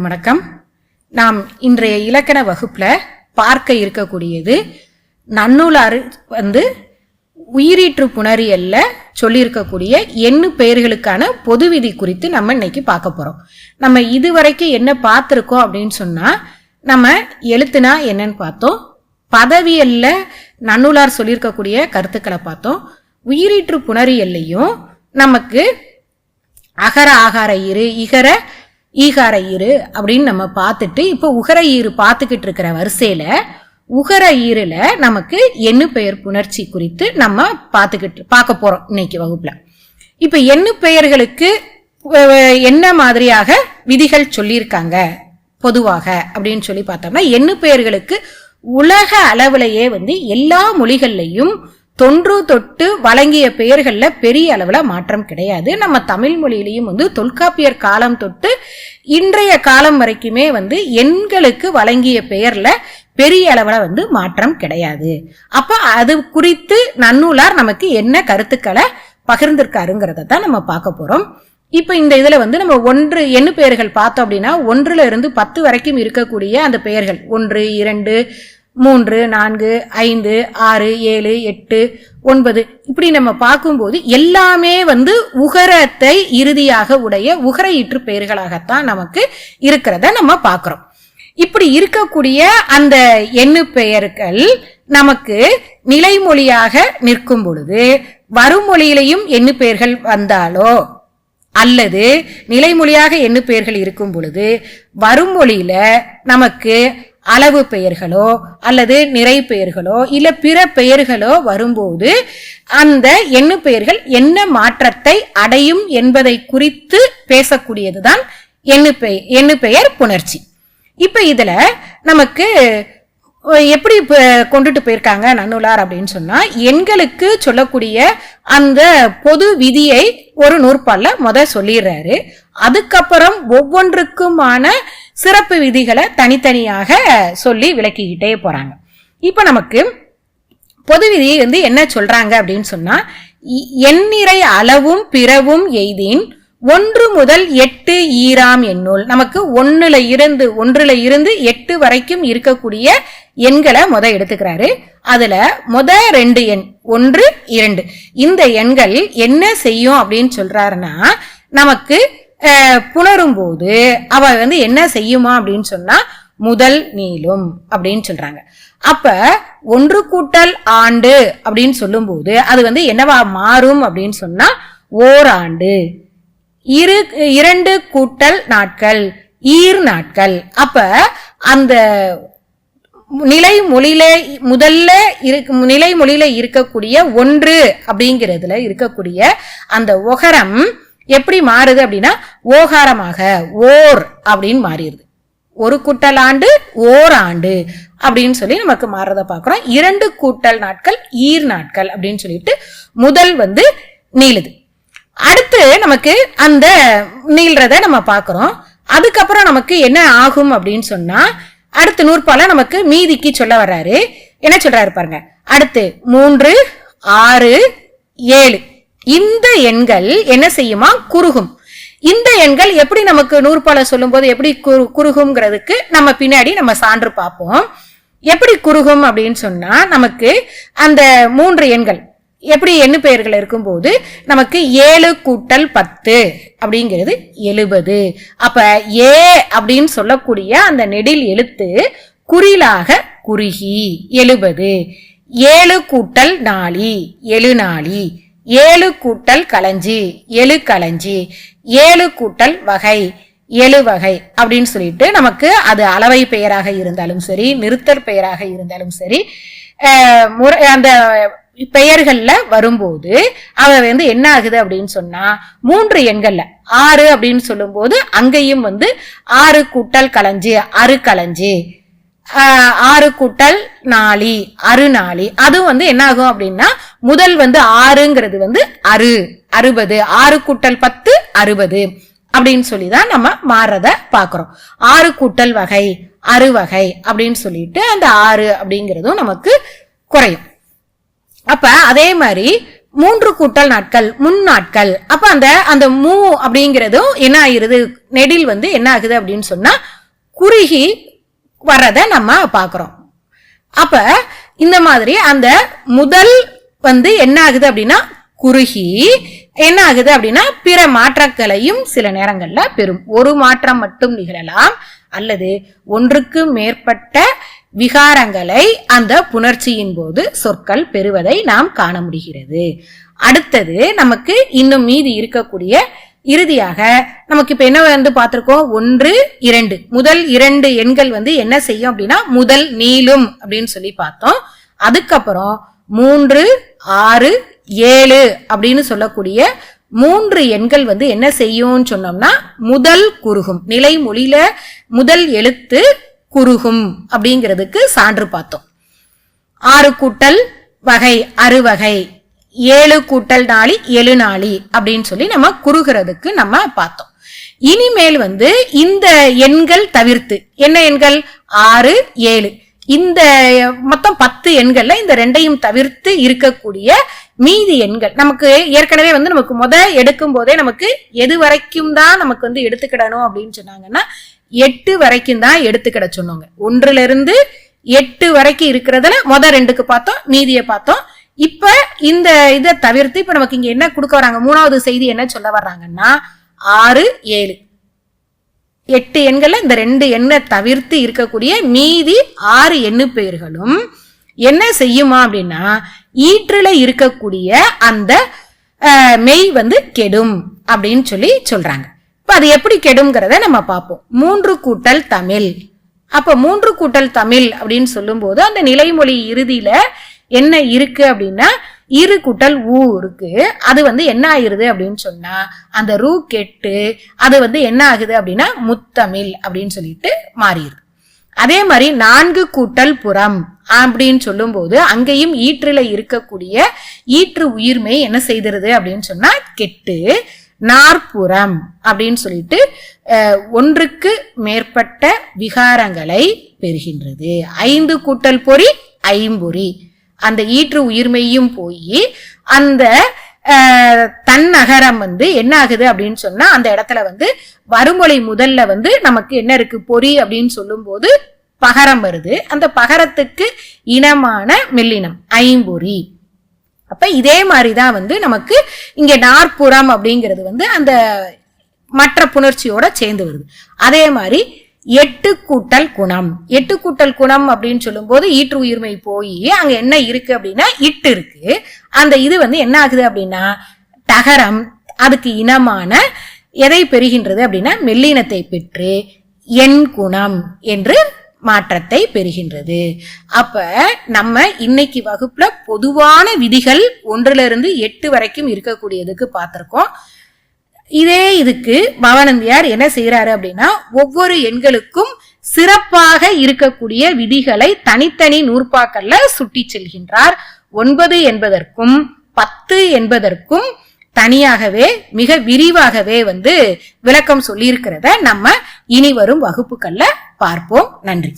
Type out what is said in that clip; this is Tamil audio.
அனைவருக்கும் வணக்கம். நாம் இன்றைய இலக்கண வகுப்புல பார்க்க இருக்கக்கூடியது நன்னூலாறு வந்து உயிரீற்று புணரியல்ல சொல்லியிருக்கக்கூடிய எண்ணு பெயர்களுக்கான பொது விதி குறித்து நம்ம இன்னைக்கு பார்க்க போறோம். நம்ம இதுவரைக்கும் என்ன பார்த்துருக்கோம் அப்படின்னு சொன்னா நம்ம எழுத்துனா என்னன்னு பார்த்தோம். பதவியல்ல நன்னூலார் சொல்லியிருக்கக்கூடிய கருத்துக்களை பார்த்தோம். உயிரீற்று புணரியல்லையும் நமக்கு அகர ஆகார இரு இகர ஈகார ஈறு அப்படின்னு நம்ம பார்த்துட்டு இப்போ உகர ஈறு பார்த்துக்கிட்டு இருக்கிற வரிசையில உகர ஈரில் நமக்கு எண்ணு பெயர் புணர்ச்சி குறித்து நம்ம பார்த்துக்கிட்டு பார்க்க போகிறோம் இன்னைக்கு வகுப்பில். இப்போ எண்ணு பெயர்களுக்கு என்ன மாதிரியாக விதிகள் சொல்லியிருக்காங்க? பொதுவாக அப்படின்னு சொல்லி பார்த்தோம்னா எண்ணு பெயர்களுக்கு உலக அளவிலேயே வந்து எல்லா மொழிகள்லையும் தொன்று தொட்டு வழங்கிய பெயர்களில் பெரிய அளவில் மாற்றம் கிடையாது. நம்ம தமிழ் மொழியிலையும் வந்து தொல்காப்பியர் காலம் தொட்டு இன்றைய காலம் வரைக்குமே வந்து எண்களுக்கு வழங்கிய பெயரில் பெரிய அளவில் வந்து மாற்றம் கிடையாது. அப்போ அது குறித்து நன்னூலார் நமக்கு என்ன கருத்துக்களை பகிர்ந்திருக்காருங்கிறத தான் நம்ம பார்க்க போகிறோம் இப்போ இந்த இதில் வந்து நம்ம ஒன்று எண்ணு பெயர்கள் பார்த்தோம் அப்படின்னா ஒன்றுல இருந்து பத்து வரைக்கும் இருக்கக்கூடிய அந்த பெயர்கள் ஒன்று இரண்டு மூன்று நான்கு ஐந்து ஆறு ஏழு எட்டு ஒன்பது. இப்படி நம்ம பார்க்கும்போது எல்லாமே வந்து உகரத்தை இறுதியாக உடைய உகர இற்று பெயர்களாகத்தான் நமக்கு இருக்கிறத நம்ம பார்க்குறோம். இப்படி இருக்கக்கூடிய அந்த எண்ணு பெயர்கள் நமக்கு நிலைமொழியாக நிற்கும் பொழுது வருமொழியிலையும் எண்ணு பெயர்கள் வந்தாலோ அல்லது நிலைமொழியாக எண்ணு பெயர்கள் இருக்கும் பொழுது வரும் மொழியில நமக்கு அளவு பெயர்களோ அல்லது நிறை பெயர்களோ இல்லை பிற பெயர்களோ வரும்போது அந்த எண்ணு பெயர்கள் என்ன மாற்றத்தை அடையும் என்பதை குறித்து பேசக்கூடியதுதான் எண்ணு பெயர் எண்ணு பெயர் புணர்ச்சி. இப்போ இதில் நமக்கு எப்படி கொண்டுட்டு போயிருக்காங்க நன்னுலார் அப்படின்னு சொன்னால் எண்களுக்கு சொல்லக்கூடிய அந்த பொது விதியை ஒரு நூற்பாலில் முத சொல்லிடுறாரு. அதுக்கப்புறம் ஒவ்வொன்றுக்குமான சிறப்பு விதிகளை தனித்தனியாக சொல்லி விளக்கிக்கிட்டே போறாங்க. இப்போ நமக்கு பொது விதி வந்து என்ன சொல்றாங்க அப்படின்னு சொன்னா இ- எண்ணிறை அளவும் பிறவும் எய்தின் ஒன்று முதல் எட்டு ஈராம் எண்ணுள். நமக்கு ஒன்றில் இருந்து ஒன்றுல இருந்து எட்டு வரைக்கும் இருக்கக்கூடிய எண்களை முத எடுத்துக்கிறாரு. அதுல முத ரெண்டு எண் ஒன்று இரண்டு. இந்த எண்கள் என்ன செய்யும் அப்படின்னு சொல்றாருன்னா நமக்கு புணரும் போது அவ வந்து என்ன செய்யுமா அப்படின்னு சொன்னா முதல் நீளும் அப்படின்னு சொல்றாங்க. அப்ப ஒன்று கூட்டல் ஆண்டு அப்படின்னு சொல்லும்போது அது வந்து என்னவா மாறும் அப்படின்னு சொன்னா ஓராண்டு. இரு இரண்டு கூட்டல் நாட்கள் ஈர் நாட்கள். அப்ப அந்த நிலை மொழியில முதல்ல இருக்கு நிலை மொழியில இருக்கக்கூடிய ஒன்று அப்படிங்கிறதுல இருக்கக்கூடிய அந்த ஒகரம் எப்படி மாறுது அப்படின்னா ஓகாரமாக ஓர் அப்படின்னு மாறிடுது. ஒரு கூட்டல் ஆண்டு ஓர் ஆண்டு அப்படின்னு சொல்லி நமக்கு மாறுறத பார்க்குறோம். இரண்டு கூட்டல் நாட்கள் ஈர் நாட்கள் அப்படின்னு சொல்லிட்டு முதல் வந்து நீளுது. அடுத்து நமக்கு அந்த நீள்றத நம்ம பார்க்குறோம். அதுக்கப்புறம் நமக்கு என்ன ஆகும் அப்படின்னு சொன்னா அடுத்து நூற்பால நமக்கு மீதிக்கு சொல்ல வர்றாரு. என்ன சொல்றாரு பாருங்க. அடுத்து மூன்று ஆறு ஏழு. இந்த எண்கள் என்ன செய்யுமா? குறுகும். இந்த எண்கள் எப்படி நமக்கு நூற்பால சொல்லும்போது எப்படி குறு குறுகுங்கிறதுக்கு நம்ம பின்னாடி நம்ம சான்று பார்ப்போம். எப்படி குறுகும் அப்படின்னு சொன்னா நமக்கு அந்த மூன்று எண்கள் எப்படி எண்ணு பெயர்கள் இருக்கும்போது நமக்கு ஏழு கூட்டல் பத்து அப்படிங்கிறது எழுபது. அப்ப ஏ அப்படின்னு சொல்லக்கூடிய அந்த நெடில் எழுத்து குறிலாக குறுகி எழுபது. ஏழு கூட்டல் நாளி எழு நாளி ஏழு கூட்டல் களஞ்சி எழு களஞ்சி ஏழு கூட்டல் வகை எழு வகை அப்படின்னு சொல்லிட்டு நமக்கு அது அளவை பெயராக இருந்தாலும் சரி நிறுத்தற் பெயராக இருந்தாலும் சரி முறை அந்த பெயர்கள்ல வரும்போது அவ வந்து என்ன ஆகுது அப்படின்னு சொன்னா மூன்று எண்கள்ல ஆறு அப்படின்னு சொல்லும்போது அங்கேயும் வந்து ஆறு கூட்டல் களஞ்சி அறு களஞ்சி ஆறு கூட்டல் நாளி அறுநாளி அது வந்து என்ன ஆகும் அப்படின்னா முதல் வந்து ஆறுங்கிறது வந்து அறு அறுபது. ஆறு கூட்டல் பத்து அறுபது. அப்படின்னு சொல்லி தான் நம்ம மாறுறத பார்க்குறோம். ஆறு கூட்டல் வகை அறுவகை அப்படின்னு சொல்லிட்டு அந்த ஆறு அப்படிங்கிறதும் நமக்கு குறையும். அப்ப அதே மாதிரி மூன்று கூட்டல் நாட்கள் முன் நாட்கள். அப்ப அந்த அந்த மூ அப்படிங்கிறதும் என்ன ஆயிருது நெடில் வந்து என்ன ஆகுது அப்படின்னு சொன்னா குறுகி வர்றத நம்ம பார்க்குறோம். அப்ப இந்த மாதிரி அந்த முதல் வந்து என்ன ஆகுது அப்படின்னா குறுகி என்ன ஆகுது அப்படின்னா பிற மாற்றங்களையும் சில நேரங்கள்ல பெறும். ஒரு மாற்றம் மட்டும் நிகழலாம். அல்லது ஒன்றுக்கு மேற்பட்ட விகாரங்களை அந்த புணர்ச்சியின் போது சொற்கள் பெறுவதை நாம் காண முடிகிறது. அடுத்தது நமக்கு இன்னும் மீதி இருக்கக்கூடிய இறுதியாக நமக்கு இப்ப என்ன வந்து பார்த்திருக்கோம்? ஒன்று இரண்டு. முதல் இரண்டு எண்கள் வந்து என்ன செய்யும் அப்படின்னா முதல் நீளும் அப்படின்னு சொல்லி பார்த்தோம். அதுக்கப்புறம் மூன்று ஆறு ஏழு அப்படின்னு சொல்லக்கூடிய மூன்று எண்கள் வந்து என்ன செய்யும்னு சொன்னோம்னா முதல் குறுகும். நிலைமொழியில முதல் எழுத்து குறுகும் அப்படிங்கிறதுக்கு சான்று பார்த்தோம். ஆறு கூட்டல் வகை அறுவகை. ஏழு கூட்டல் நாளி ஏழு நாளி அப்படின்னு சொல்லி நம்ம குறுகிறதுக்கு நம்ம பார்த்தோம். இனிமேல் வந்து இந்த எண்கள் தவிர்த்து என்ன எண்கள்? ஆறு ஏழு. இந்த மொத்தம் பத்து எண்கள்ல இந்த ரெண்டையும் தவிர்த்து இருக்கக்கூடிய மீதி எண்கள் நமக்கு ஏற்கனவே வந்து நமக்கு முத எடுக்கும் போதே நமக்கு எது வரைக்கும் தான் நமக்கு வந்து எடுத்துக்கிடணும் அப்படின்னு சொன்னாங்கன்னா எட்டு வரைக்கும் தான் எடுத்துக்கிட சொன்னாங்க. ஒன்றுல இருந்து எட்டு வரைக்கும் இருக்கிறதுல முத ரெண்டுக்கு பார்த்தோம் மீதியை பார்த்தோம் இப்ப இந்த இதை தவிர்த்து இப்ப நமக்கு இங்க என்ன கொடுக்க வராங்க? மூணாவது செய்தி என்ன சொல்ல வர்றாங்கன்னா ஆறு ஏழு. எட்டு எண்கள்ல இந்த ரெண்டு எண்ணை தவிர்த்து இருக்கக்கூடிய மீதி ஆறு எண்ணு பெயர்களும் என்ன செய்யுமா அப்படின்னா ஈற்றுல இருக்கக்கூடிய அந்த மெய் வந்து கெடும் அப்படின்னு சொல்லி சொல்றாங்க. இப்ப அது எப்படி கெடுங்கிறத நம்ம பார்ப்போம். மூன்று கூட்டல் தமிழ். அப்ப மூன்று கூட்டல் தமிழ் அப்படின்னு சொல்லும்போது அந்த நிலைமொழி இறுதியில என்ன இருக்கு அப்படின்னா இரு கூட்டல் ஊ இருக்கு. அது வந்து என்ன ஆயிருது அப்படின்னு சொன்னா அந்த ரூ கெட்டு அது வந்து என்ன ஆகுது அப்படின்னா முத்தமிழ் அப்படின்னு சொல்லிட்டு மாறிடுது. அதே மாதிரி நான்கு கூட்டல் புறம் அப்படின்னு சொல்லும்போது அங்கேயும் ஈற்றுல இருக்கக்கூடிய ஈற்று உயிர்மை என்ன செய்திருது அப்படின்னு சொன்னா கெட்டு நாற்புறம் அப்படின்னு சொல்லிட்டு ஒன்றுக்கு மேற்பட்ட விகாரங்களை பெறுகின்றது. ஐந்து கூட்டல் பொறி ஐம்பொறி. அந்த ஈற்று உயிர்மையும் போய் அந்த தன் நகரம் வந்து என்ன ஆகுது அப்படின்னு சொன்னா அந்த இடத்துல வந்து வறுமொழி முதல்ல வந்து நமக்கு என்ன இருக்கு? பொறி அப்படின்னு சொல்லும்போது பகரம் வருது. அந்த பகரத்துக்கு இனமான மெல்லினம் ஐம்பொறி. அப்ப இதே மாதிரி தான் வந்து நமக்கு இங்க நாற்புறம் அப்படிங்கிறது வந்து அந்த மற்ற புணர்ச்சியோட சேர்ந்து வருது. அதே மாதிரி எட்டு கூட்டல் குணம். எட்டு கூட்டல் குணம் அப்படின்னு சொல்லும்போது ஈற்று உயிர்மை போய் அங்க என்ன இருக்கு அப்படின்னா இட்டு இருக்கு. அந்த இது வந்து என்ன ஆகுது அப்படின்னா தகரம் அதுக்கு இனமான எதை பெறுகின்றது அப்படின்னா மெல்லினத்தை பெற்று எண் குணம் என்று மாற்றத்தை பெறுகின்றது. அப்ப நம்ம இன்னைக்கு வகுப்புல பொதுவான விதிகள் ஒன்றுல இருந்து எட்டு வரைக்கும் இருக்கக்கூடியதுக்கு பார்த்திருக்கோம். இதே இதுக்கு பவானந்தியார் என்ன செய்யறாரு அப்படின்னா ஒவ்வொரு எண்களுக்கும் சிறப்பாக இருக்கக்கூடிய விதிகளை தனித்தனி நூற்பாக்கல்ல சுட்டி செல்கின்றார். ஒன்பது என்பதற்கும் பத்து என்பதற்கும் தனியாகவே மிக விரிவாகவே வந்து விளக்கம் சொல்லியிருக்கிறத நம்ம இனி வரும் வகுப்புகள்ல பார்ப்போம். நன்றி.